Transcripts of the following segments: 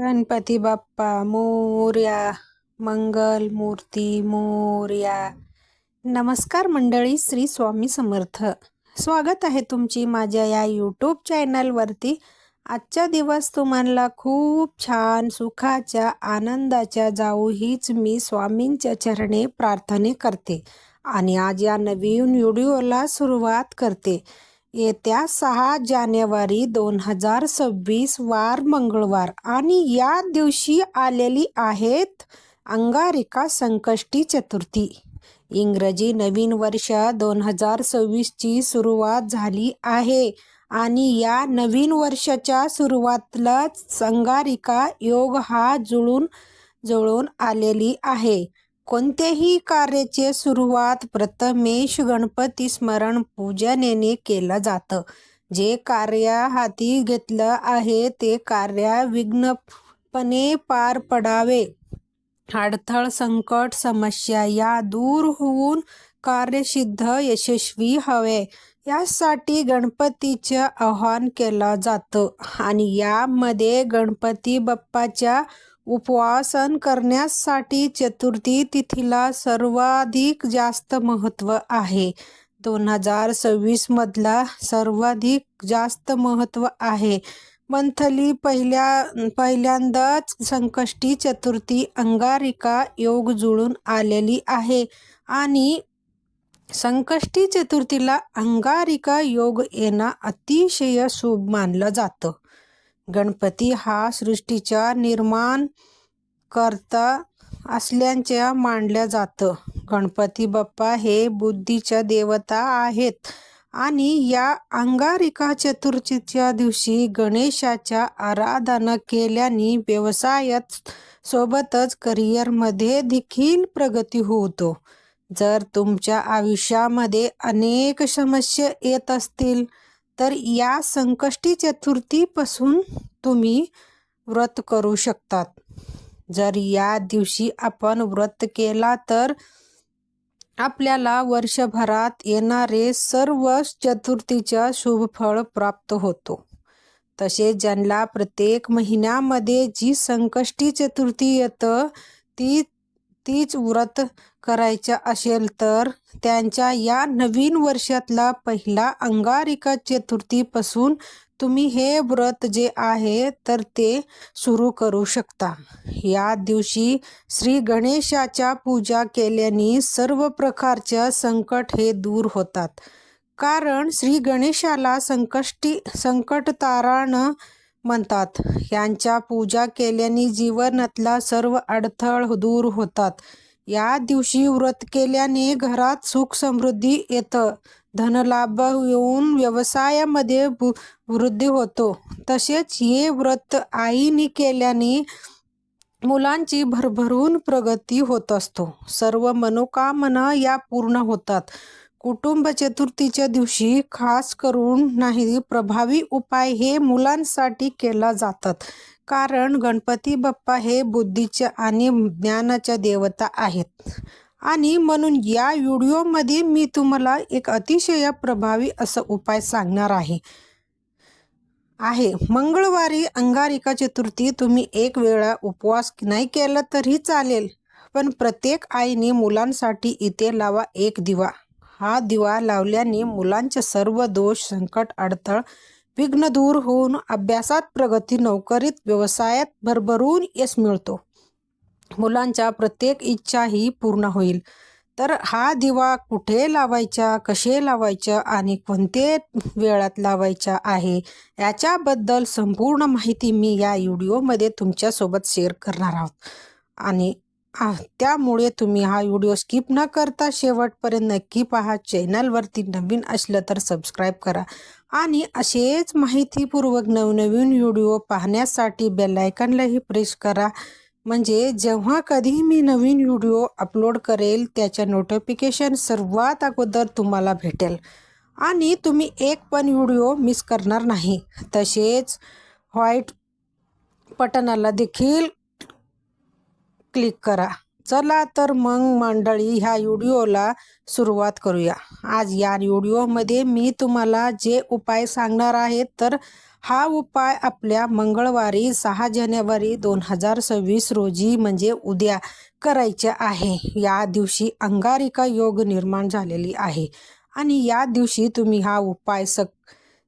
गणपती बाप्पा मोर्या मंगल मूर्ती मोर्या. नमस्कार मंडळी श्री स्वामी समर्थ. स्वागत आहे तुमची माझ्या या यूट्यूब चॅनलवरती आजचा दिवस तुम्हाला खूप छान सुखाच्या आनंदाच्या जाऊ हीच मी स्वामींच्या चरणे प्रार्थने करते आणि आज या नवीन व्हिडिओला सुरुवात करते. येत्या सहा जानेवारी दोन हजार सव्वीस वार मंगळवार आणि या दिवशी आलेली आहेत अंगारिका संकष्टी चतुर्थी. इंग्रजी नवीन वर्ष दोन हजार सव्वीसची सुरुवात झाली आहे आणि या नवीन वर्षाच्या सुरुवातीलाच अंगारिका योग हा जुळून जुळून आलेली आहे. कोणत्याही कार्याचे सुरुवात प्रथमेश गणपती स्मरण पूजनेने केलं जातं. जे कार्य हाती घेतलं आहे ते कार्य विघ्नपणे पार पडावे. अडथळ संकट समस्या या दूर होऊन कार्यसिद्ध यशस्वी हवे. यासाठी गणपतीचं आव्हान केलं जातं. आणि यामध्ये गणपती बाप्पाच्या उपवासन करण्यासाठी चतुर्थी तिथीला सर्वाधिक जास्त महत्त्व आहे. दोन हजार सव्वीसमधला सर्वाधिक जास्त महत्त्व आहे. मंथली पहिल्या पहिल्यांदाच संकष्टी चतुर्थी अंगारिका योग जुळून आलेली आहे आणि संकष्टी चतुर्थीला अंगारिका योग येणं अतिशय शुभ मानलं जातं. गणपती हा सृष्टीचा निर्माण करता असल्याच्या मानल्या जातं. गणपती बाप्पा हे बुद्धीच्या देवता आहेत आणि या अंगारिका चतुर्थीच्या दिवशी गणेशाच्या आराधना केल्याने व्यवसायात सोबतच करिअरमध्ये देखील प्रगती होतो. जर तुमच्या आयुष्यामध्ये अनेक समस्या येत असतील तर या संकष्टी चतुर्थीपासून तुम्ही व्रत करू शकतात. जर या दिवशी आपण व्रत केला तर आपल्याला वर्षभरात येणारे सर्व चतुर्थीचा शुभफळ प्राप्त होतो. तसेच ज्यांना प्रत्येक महिन्यामध्ये जी संकष्टी चतुर्थी येतं ती तीच व्रत करायचं असेल तर त्यांच्या या नवीन वर्षातला पहिला अंगारिका चतुर्थीपासून तुम्ही हे व्रत जे आहे तर ते सुरू करू शकता. या दिवशी श्री गणेशाच्या पूजा केल्याने सर्व प्रकारच्या संकट हे दूर होतात. कारण श्री गणेशाला संकष्टी संकट तारण म्हणतात. यांच्या पूजा केल्याने जीवनातला सर्व अडथळ दूर होतात. या दिवशी व्रत केल्याने घरात सुख समृद्धी येतं. धनलाभ येऊन व्यवसायामध्ये वृद्धी होतो. तसेच हे व्रत आईने केल्याने मुलांची भरभरून प्रगती होत असतो. सर्व मनोकामना या पूर्ण होतात. कुटुंब चतुर्थीच्या दिवशी खास करून नाही प्रभावी उपाय हे मुलांसाठी केला जातात. कारण गणपती बाप्पा हे बुद्धीच्या आणि ज्ञानाच्या देवता आहेत. आणि म्हणून या व्हिडिओमध्ये मी तुम्हाला एक अतिशय प्रभावी असं उपाय सांगणार आहे. आहे. मंगळवारी अंगारिका चतुर्थी तुम्ही एक वेळा उपवास नाही केला तरी चालेल. पण प्रत्येक आईने मुलांसाठी इथे लावा एक दिवा. हा दिवा लावल्याने मुलांचे सर्व दोष संकट अडथळ विघ्न दूर होऊन अभ्यासात प्रगती नोकरीत व्यवसायात भरभरून यश मिळतो. मुलांच्या प्रत्येक इच्छा ही पूर्ण होईल. तर हा दिवा कुठे लावायचा कसे लावायचा आणि कोणते वेळात लावायचा आहे याच्याबद्दल संपूर्ण माहिती मी या व्हिडिओमध्ये तुमच्यासोबत शेअर करणार आहोत. आणि त्यामुळे तुम्ही हा व्हिडिओ स्किप न करता शेवटपर्यंत नक्की पहा. चॅनलवरती नवीन असलं तर सबस्क्राईब करा. आणि असेच माहितीपूर्वक नवनवीन व्हिडिओ पाहण्यासाठी बेलायकनलाही प्रेस करा. म्हणजे जेव्हा कधी मी नवीन व्हिडिओ अपलोड करेल त्याच्या नोटिफिकेशन सर्वात अगोदर तुम्हाला भेटेल. आणि तुम्ही एक पण व्हिडिओ मिस करणार नाही. तसेच व्हाईट बटनाला देखील क्लिक करा. चला तर मग मंडळी ह्या व्हिडिओला सुरुवात करूया. आज या व्हिडिओमध्ये मी तुम्हाला जे उपाय सांगणार आहे तर हा उपाय आपल्या मंगळवारी सहा जानेवारी दोन हजार सव्वीस रोजी म्हणजे उद्या करायचे आहे. या दिवशी अंगारिका योग निर्माण झालेली आहे. आणि या दिवशी तुम्ही हा उपाय सक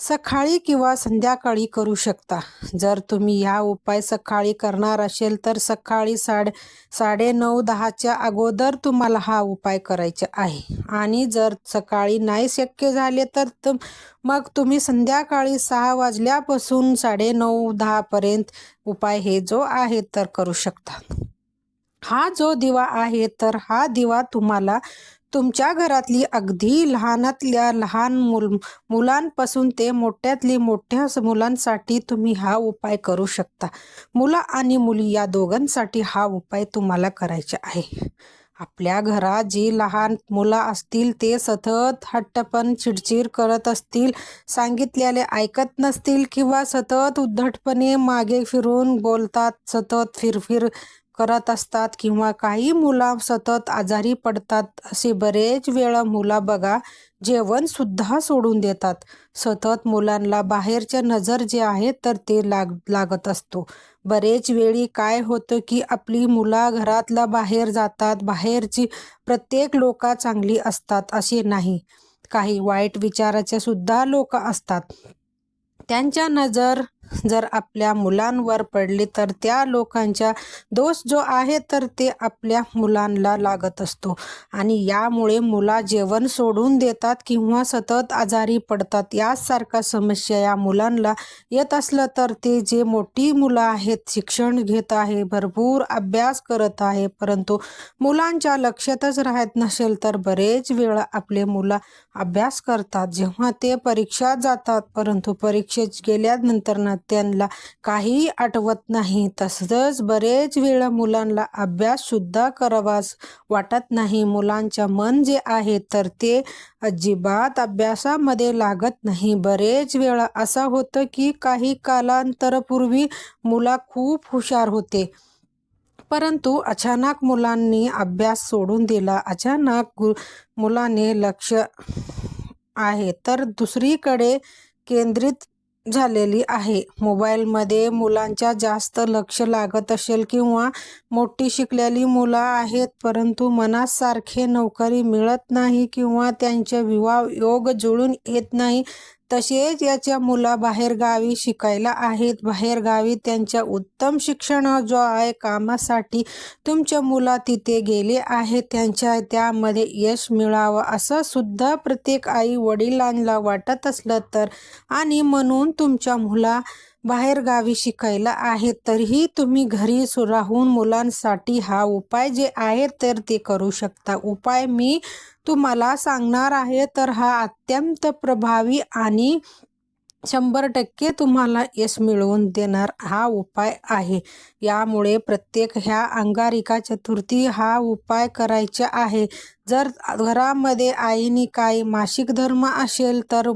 सकाळी किंवा संध्याकाळी करू शकता. जर तुम्ही हा उपाय सकाळी करणार असेल तर सकाळी साडे साडे नऊ दहाच्या अगोदर तुम्हाला हा उपाय करायचा आहे. आणि जर सकाळी नाही शक्य झाले तर तुम मग तुम्ही संध्याकाळी सहा वाजल्यापासून साडे नऊ दहापर्यंत उपाय हे जो आहे तर करू शकता. हा जो दिवा आहे तर हा दिवा तुम्हाला तुमच्या घरातली अगदी लहानातल्या लहान मुल मुलांपासून ते मोठ्यातली मोठ्या मुलांसाठी तुम्ही हा उपाय करू शकता. मुलं आणि मुली या दोघांसाठी हा उपाय तुम्हाला करायचा आहे. आपल्या घरात जी लहान मुलं असतील ते सतत हट्टपण चिडचिड करत असतील सांगितलेले ऐकत नसतील किंवा सतत उद्धटपणे मागे फिरून बोलतात सतत फिरफिर करत असतात किंवा काही मुलं सतत आजारी पडतात असे बरेच वेळा मुलं बघा जेवण सुद्धा सोडून देतात. सतत मुलांना बाहेरच्या नजर जे आहे तर ते लाग लागत असतो. बरेच वेळी काय होतं की आपली मुलं घरातला बाहेर जातात बाहेरची प्रत्येक लोक चांगली असतात असे नाही. काही वाईट विचाराचे सुद्धा लोक असतात. त्यांच्या नजर जर आपल्या मुलांवर पडली तर त्या लोकांचा दोष जो आहे तर ते आपल्या मुलांना लागत असतो. आणि यामुळे मुला जेवण सोडून देतात किंवा सतत आजारी पडतात यासारख्या समस्या या मुलांना येत असलं तर ते जे मोठी मुलं आहेत शिक्षण घेत आहे भरपूर अभ्यास करत आहे परंतु मुलांच्या लक्षातच राहत नसेल तर बरेच वेळा आपले मुलं अभ्यास करतात जेव्हा ते परीक्षा जातात परंतु परीक्षेत गेल्यानंतर त्यांना काही आठवत नाही. तसंच बरेच वेळा मुलांना अभ्यास सुद्धा करावास वाटत नाही. मुलांच्या मन जे आहे तर ते अजिबात अभ्यासामध्ये लागत नाही. बरेच वेळा असं होतं की काही कालांतरपूर्वी मुला खूप हुशार होते. परंतु अचानक मुलांनी अभ्यास सोडून दिला. अचानक मुलाने लक्ष आहे. तर दुसरीकडे केंद्रित झालेली आहे. मोबाईलमध्ये मुलांच्या जास्त लक्ष लागत असेल किंवा मोठी शिकलेली मुलं आहेत परंतु मनासारखे नोकरी मिळत नाही किंवा त्यांचे विवाह योग जुळून येत नाही तसेच याच्या मुला बाहेरगावी शिकायला आहेत. बाहेरगावी त्यांच्या उत्तम शिक्षण जो आहे कामासाठी तुमच्या मुला तिथे गेले आहेत. त्यांच्या त्यामध्ये यश मिळावं असं सुद्धा प्रत्येक आई वडिलांना वाटत असलं तर. आणि म्हणून तुमच्या मुला बाहेरगावी शिकायला आहेत. तरीही तुम्ही घरी राहून मुलांसाठी हा उपाय जे आहे तर ते करू शकता. उपाय मी तुम्हाला सांगणार आहे तर हा अत्यंत प्रभावी आणि शंभर टक्के तुम्हाला यश मिळवून देणार हा उपाय आहे. यामुळे प्रत्येक ह्या अंगारिका चतुर्थी हा उपाय करायचा आहे. जर घरामध्ये आईने काही मासिक धर्म असेल तर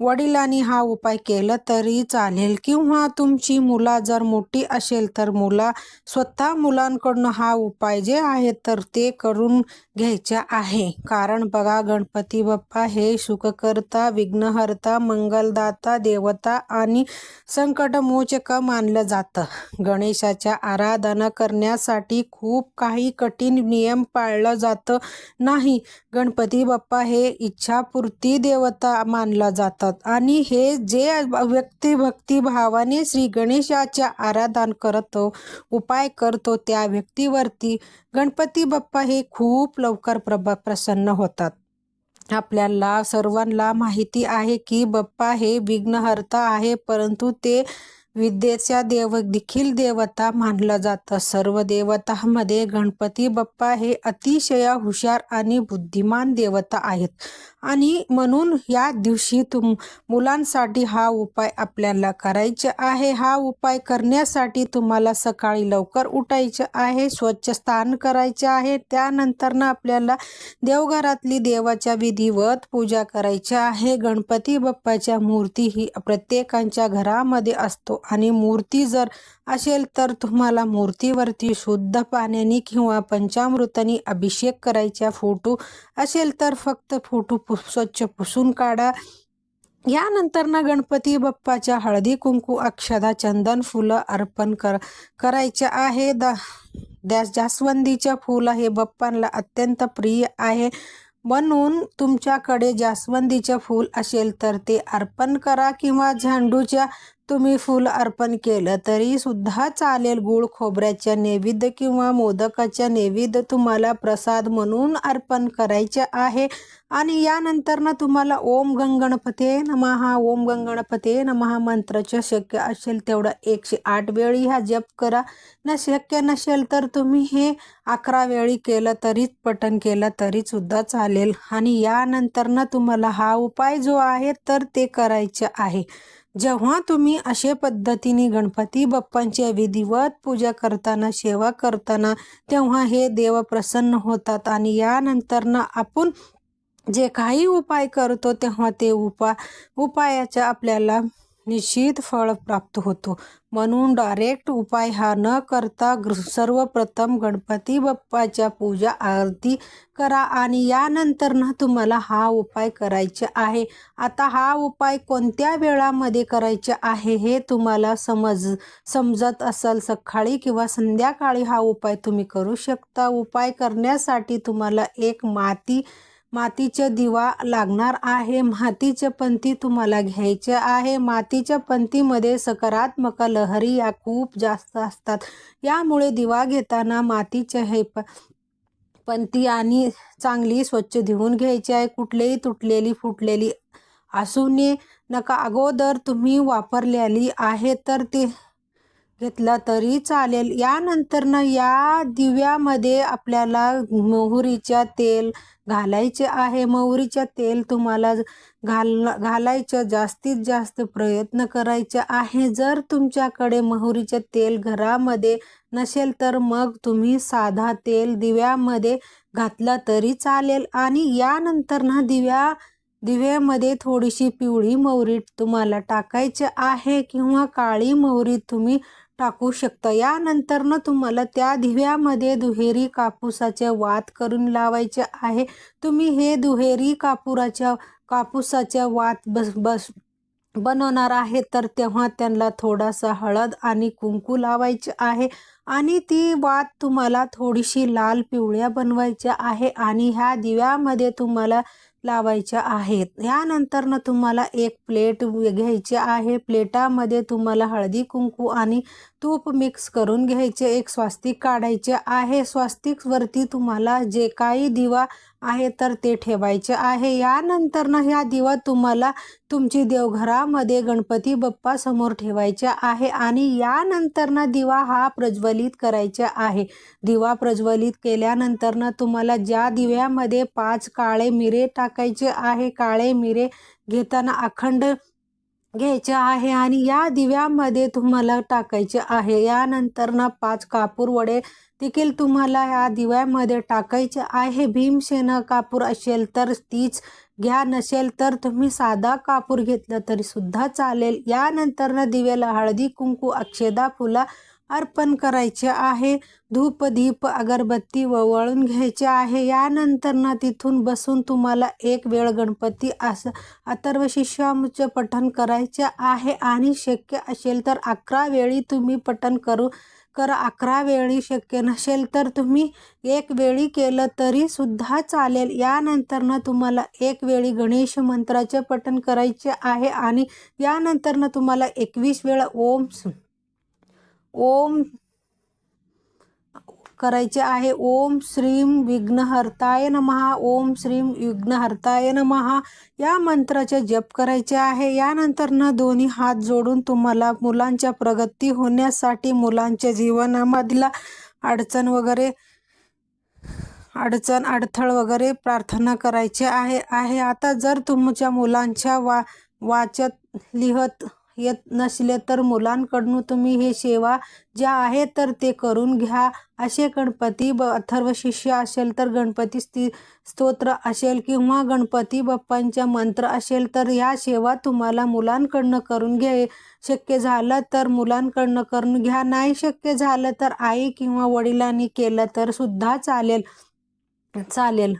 वडिलांनी हा उपाय केला तरी चालेल. किंवा तुमची मुला जर मोठी असेल तर मुला स्वतः मुलांकडून हा उपाय जे आहे तर ते करून घ्यायचे आहे. कारण बघा गणपती बाप्पा हे सुखकर्ता विघ्नहर्ता मंगलदाता देवता आणि संकटमोचक मानलं जातं. गणेशाच्या आराधना करण्यासाठी खूप काही कठीण नियम पाळलं जातं. नाही. गणपती बाप्पा हे इच्छापूर्ती देवता मानला जातात आणि हे जे व्यक्ती भक्तिभावाने श्री गणेशाच्या आराधन करतो उपाय करतो त्या व्यक्तीवरती गणपती बाप्पा हे खूप लवकर प्रभा प्रसन्न होतात. आपल्याला सर्वांना माहिती आहे की बाप्पा हे विघ्नहर्ता आहे परंतु ते विद्येचा देव देखील देवता मानलं जातं. सर्व देवतांमध्ये गणपती बाप्पा हे अतिशय हुशार आणि बुद्धिमान देवता आहेत. आणि म्हणून या दिवशी तुम मुलांसाठी हा उपाय आपल्याला करायचा आहे. हा उपाय करण्यासाठी तुम्हाला सकाळी लवकर उठायचं आहे स्वच्छ स्थान करायचे आहे. त्यानंतर आपल्याला देवघरातली देवाच्या विधिवत पूजा करायची आहे. गणपती बाप्पाच्या मूर्ती ही प्रत्येकांच्या घरामध्ये असतो आणि मूर्ती जर असेल तर तुम्हाला मूर्तीवरती शुद्ध पाण्याने किंवा पंचामृताने अभिषेक करायचा फोटो असेल तर फक्त फोटो स्वच्छ पुसून काढा. यानंतर ना गणपती बाप्पाच्या हळदी कुंकू अक्षदा चंदन फुलं अर्पण कर करायचे आहे. द त्या जास्वंदीच्या फुलं हे बाप्पांना अत्यंत प्रिय आहे. म्हणून तुमच्याकडे जास्वंदीचे फूल असेल तर ते अर्पण करा किंवा झेंडूच्या तुम्ही फूल अर्पण केलं तरी सुद्धा चालेल. गुळ खोबऱ्याच्या नैवेद्य किंवा मोदकाच्या नैवेद्य तुम्हाला प्रसाद म्हणून अर्पण करायचे आहे. आणि यानंतर ना तुम्हाला ओम गंगणपते नमहा ओम गंगणपते नमहा मंत्राचं शक्य असेल तेवढं एकशे आठ वेळी हा जप करा. न शक्य नसेल तर तुम्ही हे अकरा वेळी केलं तरीच पठण केलं तरी सुद्धा चालेल. आणि यानंतर ना तुम्हाला हा उपाय जो आहे तर ते करायचे आहे. जेव्हा तुम्ही अशा पद्धतीने गणपती बाप्पांची विधिवत पूजा करताना सेवा करताना तेव्हा हे देव प्रसन्न होतात आणि यानंतर ना आपण जे काही उपाय करतो तेव्हा ते उपा उपायाचा आपल्याला निश्चित फळ प्राप्त होतो. म्हणून डायरेक्ट उपाय हा न करता सर्वप्रथम गणपती बाप्पाच्या पूजा आरती करा आणि यानंतर ना तुम्हाला हा उपाय करायचा आहे. आता हा उपाय कोणत्या वेळामध्ये करायचा आहे हे तुम्हाला समज समजत असेल सकाळी किंवा संध्याकाळी हा उपाय तुम्ही करू शकता. उपाय करण्यासाठी तुम्हाला एक माती मातीचा दिवा लागणार आहे. मातीच्या पंथी तुम्हाला घ्यायचे आहे. मातीच्या पंथीमध्ये सकारात्मक लहरी या खूप जास्त असतात. यामुळे दिवा घेताना मातीच्या हे प पंथी आणि चांगली स्वच्छ धुवून घ्यायची आहे. कुठलेही तुटलेली फुटलेली असू नये नका. अगोदर तुम्ही वापरलेली आहे तर ते घेतला तरी चालेल. यानंतर ना या दिव्यामध्ये आपल्याला मोहरीच्या तेल घालायचे आहे. मोहरीच्या तेल तुम्हाला घाल घालायचं जास्तीत जास्त प्रयत्न करायचे आहे. जर तुमच्याकडे मोहरीचे तेल घरामध्ये नसेल तर मग तुम्ही साधा तेल दिव्यामध्ये घातला तरी चालेल. आणि यानंतर ना दिव्या दिव्यामध्ये थोडीशी पिवळी मोहरी तुम्हाला टाकायची आहे किंवा काळी मोहरी तुम्ही टाकू शकता. यानंतर ना तुम्हाला त्या दिव्यामध्ये दुहेरी कापूसाचे वात करून लावायचे आहे. तुम्ही हे दुहेरी कापुराच्या कापूसाच्या वात बस बस बनवणार आहे तर तेव्हा त्यांना थोडासा हळद आणि कुंकू लावायचे आहे. आणि ती वात तुम्हाला थोडीशी लाल पिवळ्या बनवायच्या आहे. आणि ह्या दिव्यामध्ये तुम्हाला लावायच्या आहेत. यानंतर तुम्हाला एक प्लेट घ्यायची आहे. प्लेटामध्ये तुम्हाला हळदी कुंकू आणि तूप मिक्स करून घ्यायचे एक स्वास्तिक काढायचे आहे. स्वास्तिकवरती तुम्हाला जे काही दिवा आहे तर ते ठेवायचे आहे. यानंतर ना ह्या दिवा तुम्हाला तुमची देवघरामध्ये गणपती बाप्पा समोर ठेवायचे आहे आणि यानंतर ना दिवा हा प्रज्वलित करायचा आहे. दिवा प्रज्वलित केल्यानंतर ना तुम्हाला ज्या दिव्यामध्ये पाच काळे मिरे टाकायचे आहे काळे मिरे घेताना अखंड घ्यायचे आहे आणि या दिव्यामध्ये तुम्हाला टाकायचे आहे. यानंतर ना पाच कापूर वडे देखील तुम्हाला या दिव्यामध्ये टाकायचे आहे. भीमसेना कापूर असेल तर तीच घ्या नसेल तर तुम्ही साधा कापूर घेतलं तरी सुद्धा चालेल. यानंतर ना दिव्याला हळदी कुंकू अक्षदा फुला अर्पण करायचे आहे. धूप दीप अगरबत्ती वळून घ्यायचे आहे. यानंतर ना तिथून बसून तुम्हाला एक वेळ गणपती असं अथर्व शिष्याचं पठण करायचे आहे. आणि शक्य असेल तर अकरा वेळी तुम्ही पठण करू करा. अकरा वेळी शक्य नसेल तर तुम्ही एक वेळी केलं तरी सुद्धा चालेल. यानंतरनं तुम्हाला एक वेळी गणेश मंत्राचे पठण करायचे आहे. आणि यानंतरनं तुम्हाला एकवीस वेळा ओम ओम करायचे आहे. ओम श्रीम विघ्नहर्ताय नमहा. ओम श्रीम विघ्नहर्ताय नमहा. या मंत्राचे जप करायचे आहे. यानंतर न दोन्ही हात जोडून तुम्हाला मुलांच्या प्रगती होण्यासाठी मुलांच्या जीवनामधला अडचण वगैरे अडचण अडथळ वगैरे प्रार्थना करायचे आहे. आहे. आता जर तुमच्या मुलांच्या वा वाचत लिहत येत नसले तर मुलांकडून तुम्ही हे सेवा ज्या आहे तर ते करून घ्या. असे गणपती ब अथर्व शिष्य असेल तर गणपती स्ती स्तोत्र असेल किंवा गणपती बाप्पांच्या मंत्र असेल तर ह्या सेवा तुम्हाला मुलांकडनं करून घ्या शक्य झालं तर मुलांकडनं करून घ्या. नाही शक्य झालं तर आई किंवा वडिलांनी केलं तर सुद्धा चालेल. चालेल.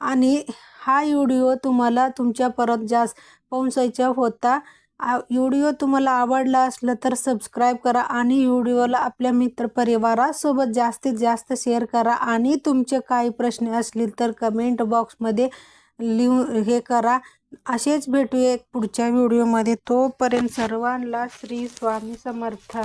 आणि हा व्हिडिओ तुम्हाला तुमच्या परत जास्त पोहोचायचा होता. आ व्हिडिओ तुम्हाला आवडला असलं तर सबस्क्राईब करा आणि व्हिडिओला आपल्या मित्रपरिवारासोबत जास्तीत जास्त शेअर करा. आणि तुमचे काही प्रश्न असतील तर कमेंट बॉक्समध्ये लिहू हे करा. असेच भेटूया एक पुढच्या व्हिडिओमध्ये तोपर्यंत सर्वांना श्री स्वामी समर्थ.